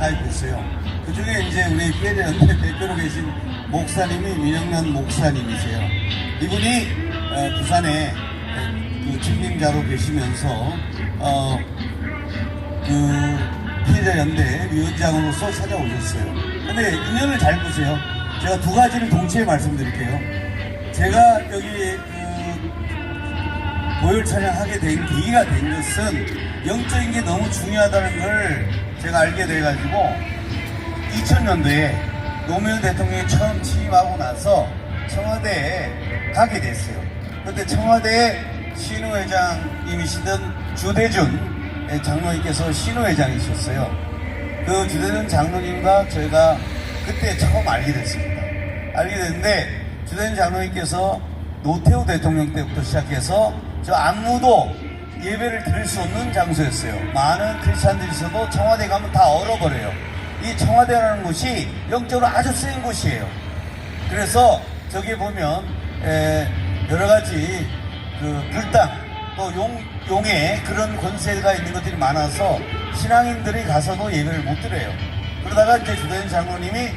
가입했어요. 그 중에 이제 우리 피해자 연대 대표로 계신 목사님이 민영란 목사님이세요. 이분이 어, 부산에 그 책임자로 계시면서 어, 그 피해자 연대 위원장으로서 찾아오셨어요. 근데 인연을 잘 보세요. 제가 두 가지를 동시에 말씀드릴게요. 제가 여기 그 보혈 찬양하게 된 계기가 된 것은 영적인 게 너무 중요하다는 걸 제가 알게 돼가지고 2000년도에 노무현 대통령이 처음 취임하고 나서 청와대에 가게 됐어요. 그때 청와대 신우회장님이시던 주대준 장로님께서 신우회장이셨어요. 그 주대준 장로님과 저희가 그때 처음 알게 됐습니다. 알게 됐는데 주대준 장로님께서 노태우 대통령 때부터 시작해서 저 아무도 예배를 드릴 수 없는 장소였어요. 많은 크리스찬들이 있어도 청와대 가면 다 얼어버려요. 이 청와대라는 곳이 영적으로 아주 쓰인 곳이에요. 그래서 저기 보면 에, 여러 가지 그 불당 또 용, 용의 그런 권세가 있는 것들이 많아서 신앙인들이 가서도 예배를 못 드려요. 그러다가 이제 주대현 장로님이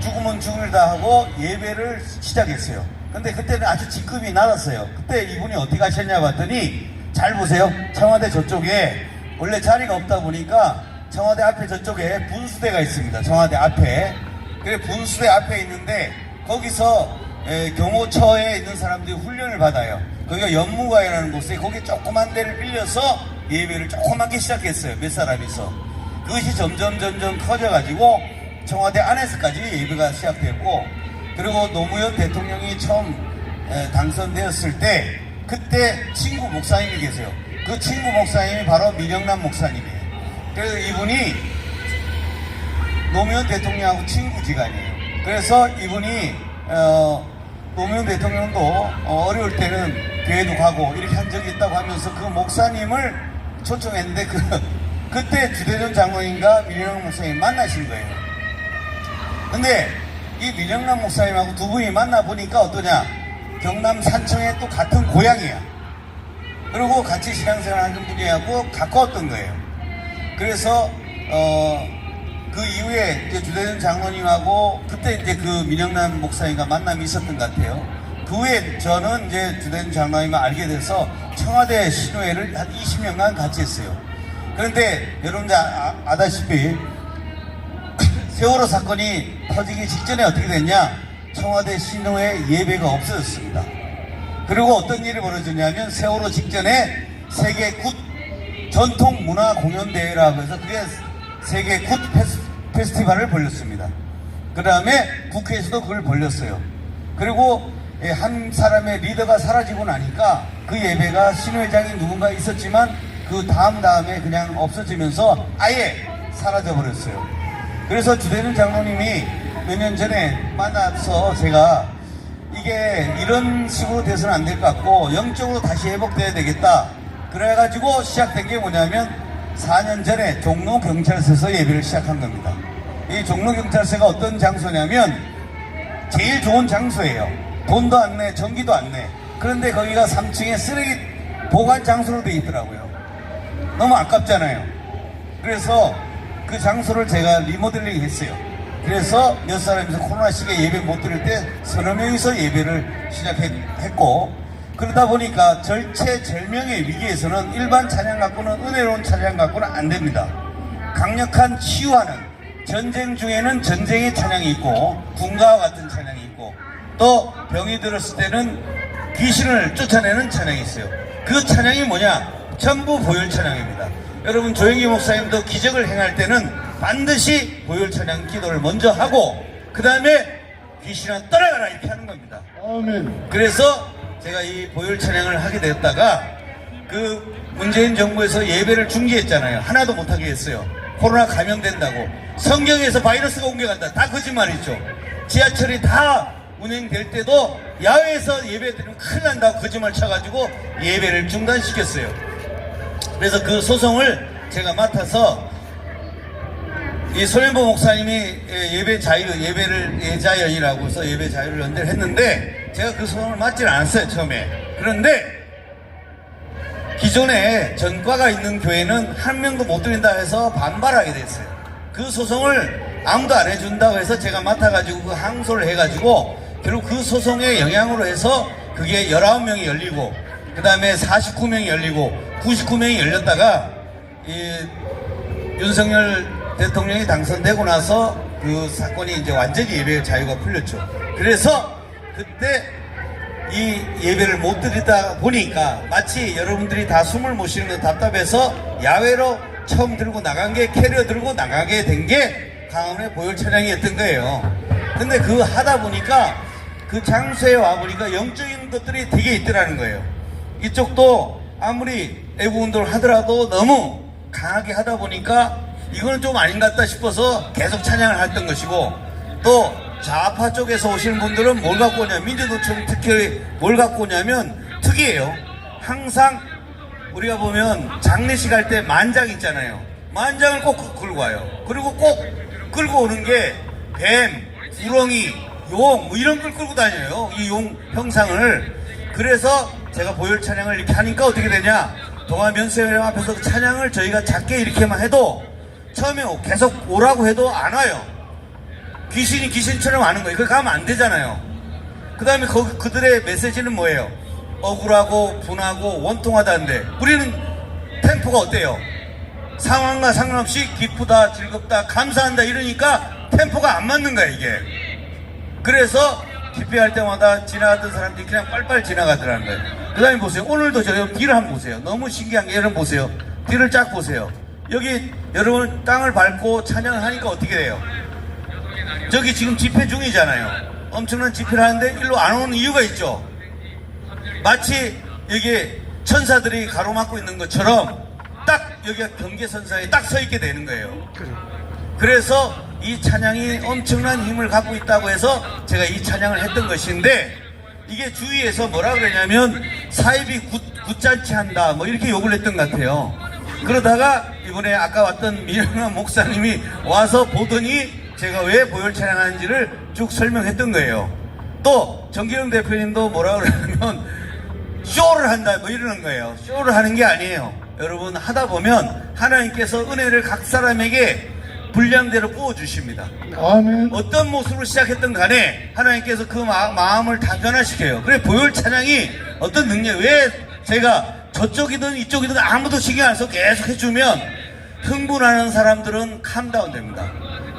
죽으면 죽을다 하고 예배를 시작했어요. 근데 그때는 아주 직급이 낮았어요. 그때 이분이 어떻게 하셨냐 봤더니 잘 보세요. 청와대 저쪽에 원래 자리가 없다 보니까 청와대 앞에 저쪽에 분수대가 있습니다. 청와대 앞에. 그래 분수대 앞에 있는데 거기서 에, 경호처에 있는 사람들이 훈련을 받아요. 거기가 연무가이라는 곳에 거기 조그만 데를 빌려서 예배를 조그맣게 시작했어요. 몇 사람이서. 그것이 점점 점점 커져가지고 청와대 안에서까지 예배가 시작됐고 그리고 노무현 대통령이 처음 에, 당선되었을 때 그때 친구 목사님이 계세요. 그 친구 목사님이 바로 민영남 목사님이에요. 그래서 이분이 노무현 대통령하고 친구 지간이에요. 그래서 이분이 어, 노무현 대통령도 어, 어려울 때는 교회도 가고 이렇게 한 적이 있다고 하면서 그 목사님을 초청했는데 그 그때 주대전 장로님과 민영남 목사님 만나신 거예요. 근데 이 민영남 목사님하고 두 분이 만나 보니까 어떠냐? 경남 산청에 또 같은 고향이야. 그리고 같이 신앙생활 하는 분이하고 가까웠던 거예요. 그래서 어, 그 이후에 주대전 장로님하고 그때 이제 그 민영남 목사님과 만남이 있었던 것 같아요. 그 후에 저는 이제 주대전 장로님을 알게 돼서 청와대 신호회를 한 20년간 같이 했어요. 그런데 여러분들 아, 아다시피 세월호 사건이 터지기 직전에 어떻게 됐냐? 청와대 신호회 예배가 없어졌습니다. 그리고 어떤 일이 벌어졌냐면 세월호 직전에 세계 굿 전통 문화 공연 대회라고 해서 그게 세계 굿 페스, 페스티벌을 벌렸습니다. 그 다음에 국회에서도 그걸 벌렸어요. 그리고 예, 한 사람의 리더가 사라지고 나니까 그 예배가 신회장이 누군가 있었지만 그 다음 다음에 그냥 없어지면서 아예 사라져 버렸어요. 그래서 주대는 장로님이 몇 년 전에 만나서 제가 이게 이런 식으로 돼서는 안 될 것 같고 영적으로 다시 회복돼야 되겠다. 그래가지고 시작된 게 뭐냐면 4년 전에 종로 경찰서에서 예배를 시작한 겁니다. 이 종로 경찰서가 어떤 장소냐면 제일 좋은 장소예요. 돈도 안 내, 전기도 안 내. 그런데 거기가 3층에 쓰레기 보관 장소로 되어 있더라고요. 너무 아깝잖아요. 그래서 그 장소를 제가 리모델링 했어요. 그래서 몇 사람이서 코로나 시기에 예배 못 드릴 때 서너 명이서 예배를 시작했고 그러다 보니까 절체절명의 위기에서는 일반 찬양 갖고는 은혜로운 찬양 갖고는 안 됩니다. 강력한 치유하는 전쟁 중에는 전쟁의 찬양이 있고 군가와 같은 찬양이 있고 또 병이 들었을 때는 귀신을 쫓아내는 찬양이 있어요. 그 찬양이 뭐냐? 전부 보혈 찬양입니다. 여러분 조영기 목사님도 기적을 행할 때는 반드시 보혈 찬양 기도를 먼저 하고 그 다음에 귀신아 떠나가라 이렇게 하는 겁니다. 아멘. 그래서 제가 이 보혈 찬양을 하게 됐다가 그 문재인 정부에서 예배를 중지했잖아요. 하나도 못하게 했어요. 코로나 감염된다고. 성경에서 바이러스가 옮겨간다. 다 거짓말이죠. 지하철이 다 운행될 때도 야외에서 예배 드리면 큰일 난다고 거짓말 쳐가지고 예배를 중단시켰어요. 그래서 그 소송을 제가 맡아서 이 소련보 목사님이 예, 예배 자유, 예배를 예자연이라고 해서 예배 자유를 연대를 했는데 제가 그 소송을 맡질 않았어요, 처음에. 그런데 기존에 전과가 있는 교회는 한 명도 못 드린다 해서 반발하게 됐어요. 그 소송을 아무도 안 해준다고 해서 제가 맡아가지고 그 항소를 해가지고 결국 그 소송의 영향으로 해서 그게 19명이 열리고 그 다음에 49명이 열리고 99명이 열렸다가 이 윤석열 대통령이 당선되고 나서 그 사건이 이제 완전히 예배 자유가 풀렸죠. 그래서 그때 이 예배를 못 드리다 보니까 마치 여러분들이 다 숨을 못 쉬는 것 답답해서 야외로 처음 들고 나간 게 캐리어 들고 나가게 된 게 강원의 보혈 찬양이었던 거예요. 근데 그 하다 보니까 그 장소에 와 보니까 영적인 것들이 되게 있더라는 거예요. 이쪽도 아무리 애국 운동을 하더라도 너무 강하게 하다 보니까 이거는 좀 아닌 것 같다 싶어서 계속 찬양을 했던 것이고 또 좌파 쪽에서 오시는 분들은 뭘 갖고 오냐 민주노총 특히 뭘 갖고 오냐면 특이해요. 항상 우리가 보면 장례식 할 때 만장 있잖아요. 만장을 꼭 끌고 와요. 그리고 꼭 끌고 오는 게 뱀, 구렁이, 용 뭐 이런 걸 끌고 다녀요. 이 용 형상을. 그래서 제가 보혈 찬양을 이렇게 하니까 어떻게 되냐? 동아면세회장 앞에서 그 찬양을 저희가 작게 이렇게만 해도 처음에 계속 오라고 해도 안 와요 귀신이 귀신처럼 아는 거예요. 그거 가면 안 되잖아요. 그 다음에 그들의 메시지는 뭐예요? 억울하고 분하고 원통하다는데 우리는 템포가 어때요? 상황과 상관없이 기쁘다, 즐겁다, 감사한다 이러니까 템포가 안 맞는 거야 이게. 그래서 집회할 때마다 지나가던 사람들이 그냥 빨빨 지나가더라는 거예요. 그 다음에 보세요. 오늘도 저 뒤를 한번 보세요. 너무 신기한 게 여러분 보세요. 뒤를 쫙 보세요. 여기 여러분 땅을 밟고 찬양을 하니까 어떻게 돼요? 저기 지금 집회 중이잖아요. 엄청난 집회를 하는데 일로 안 오는 이유가 있죠. 마치 여기 천사들이 가로막고 있는 것처럼 딱 여기가 경계선상에 딱 서 있게 되는 거예요. 그래서 이 찬양이 엄청난 힘을 갖고 있다고 해서 제가 이 찬양을 했던 것인데 이게 주위에서 뭐라 그러냐면 사입이 굳, 굳잔치 한다 뭐 이렇게 욕을 했던 것 같아요. 그러다가 이번에 아까 왔던 미영남 목사님이 와서 보더니 제가 왜 보혈 찬양하는지를 쭉 설명했던 거예요. 또 정기영 대표님도 뭐라 그러냐면 쇼를 한다 뭐 이러는 거예요. 쇼를 하는 게 아니에요. 여러분 하다 보면 하나님께서 은혜를 각 사람에게 분량대로 부어 주십니다. 아멘. 어떤 모습으로 시작했던 간에 하나님께서 그 마, 음을다 변화시켜요. 그래 보혈 찬양이 어떤 능력 왜 제가 저쪽이든 이쪽이든 아무도 신경 안 써 계속 해주면 흥분하는 사람들은 캄다운 됩니다.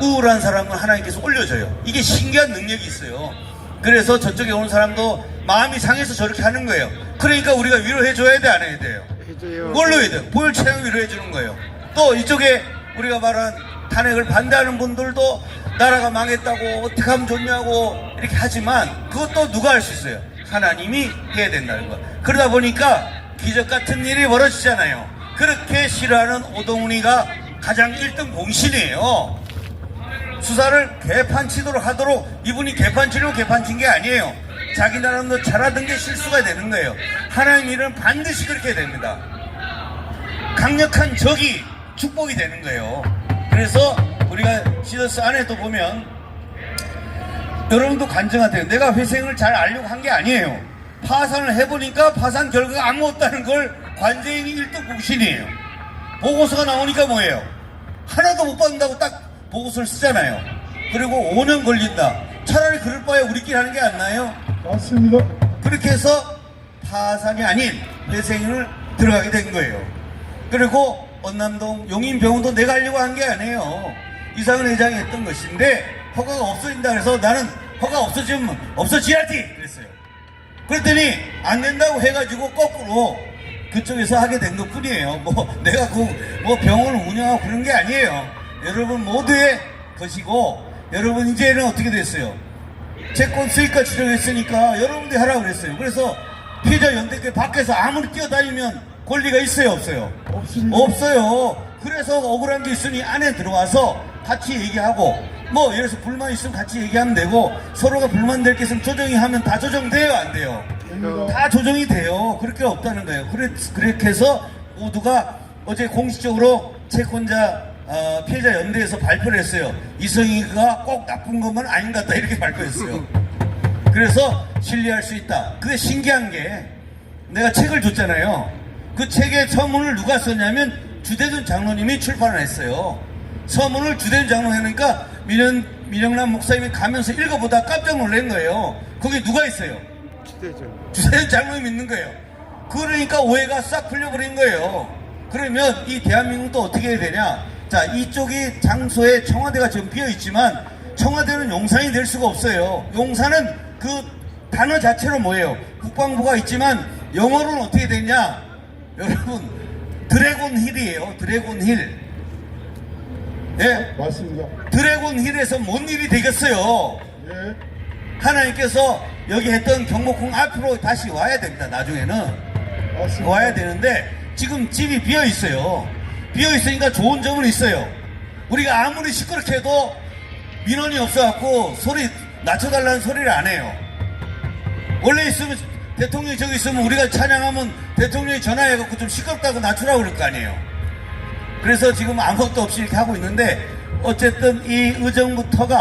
우울한 사람은 하나님께서 올려줘요. 이게 신기한 능력이 있어요. 그래서 저쪽에 오는 사람도 마음이 상해서 저렇게 하는 거예요. 그러니까 우리가 위로해줘야 돼, 안 해야 돼요? 해줘요. 뭘로 해야 돼요? 보혈 찬양 위로해주는 거예요. 또 이쪽에 우리가 말한 탄핵을 반대하는 분들도 나라가 망했다고 어떻게 하면 좋냐고 이렇게 하지만 그것도 누가 할 수 있어요? 하나님이 해야 된다는 거. 그러다 보니까 기적 같은 일이 벌어지잖아요. 그렇게 싫어하는 오동훈이가 가장 1등 공신이에요. 수사를 개판치도록 하도록 이분이 개판치려고 개판친 게 아니에요. 자기 나름도 잘하던 게 실수가 되는 거예요. 하나님 일은 반드시 그렇게 됩니다. 강력한 적이 축복이 되는 거예요. 그래서 우리가 시더스 안에도 보면 여러분도 간증하세요. 내가 회생을 잘 알려고 한 게 아니에요. 파산을 해보니까 파산 결과가 아무 없다는 걸 관제인이 1등 공신이에요. 보고서가 나오니까 뭐예요? 하나도 못 받는다고 딱 보고서를 쓰잖아요. 그리고 5년 걸린다. 차라리 그럴 바에 우리끼리 하는 게 안 나요? 맞습니다. 그렇게 해서 파산이 아닌 회생을 들어가게 된 거예요. 그리고 언남동 용인병원도 내가 하려고 한 게 아니에요. 이상은 회장이 했던 것인데 허가가 없어진다 그래서 나는 허가 없어지면 없어지야지 그랬어요. 그랬더니 안 된다고 해가지고 거꾸로 그쪽에서 하게 된 것 뿐이에요. 뭐 내가 그뭐 병원을 운영하고 그런 게 아니에요. 여러분 모두의 것이고 여러분 이제는 어떻게 됐어요? 채권 수익과 지정했으니까 여러분들이 하라고 그랬어요. 그래서 피해자 연대께 밖에서 아무리 뛰어다니면 권리가 있어요, 없어요? 없습니다. 없어요. 그래서 억울한 게 있으니 안에 들어와서 같이 얘기하고 뭐 예를 들어서 불만 있으면 같이 얘기하면 되고 서로가 불만될 게 있으면 조정이 하면 다 조정돼요, 안 돼요? 다 조정이 돼요. 그럴 게 없다는 거예요. 그래, 그렇게 해서 모두가 어제 공식적으로 채권자 어, 피해자 연대에서 발표를 했어요. 이성희가 꼭 나쁜 것만 아닌 것 같다 이렇게 발표했어요. 그래서 신뢰할 수 있다. 그게 신기한 게 내가 책을 줬잖아요. 그 책의 서문을 누가 썼냐면 주대준 장로님이 출판을 했어요. 서문을 주된 장로 해놓으니까 민영, 민영남 목사님이 가면서 읽어보다 깜짝 놀란 거예요. 거기 누가 있어요? 주된 장로님 있는 거예요. 그러니까 오해가 싹 풀려버린 거예요. 그러면 이 대한민국도 어떻게 해야 되냐? 자, 이쪽이 장소에 청와대가 지금 비어 있지만 청와대는 용산이 될 수가 없어요. 용산은 그 단어 자체로 뭐예요? 국방부가 있지만 영어로는 어떻게 되냐? 여러분, 드래곤 힐이에요. 드래곤 힐. 예? 맞습니다. 드래곤 힐에서 뭔 일이 되겠어요? 예. 하나님께서 여기 했던 경복궁 앞으로 다시 와야 됩니다. 나중에는. 맞습니다. 와야 되는데 지금 집이 비어 있어요. 비어 있으니까 좋은 점은 있어요. 우리가 아무리 시끄럽게 해도 민원이 없어갖고 소리 낮춰달라는 소리를 안 해요. 원래 있으면 대통령이 저기 있으면 우리가 찬양하면 대통령이 전화해갖고 좀 시끄럽다고 낮추라고 그럴 거 아니에요. 그래서 지금 아무것도 없이 이렇게 하고 있는데 어쨌든 이 의정부터가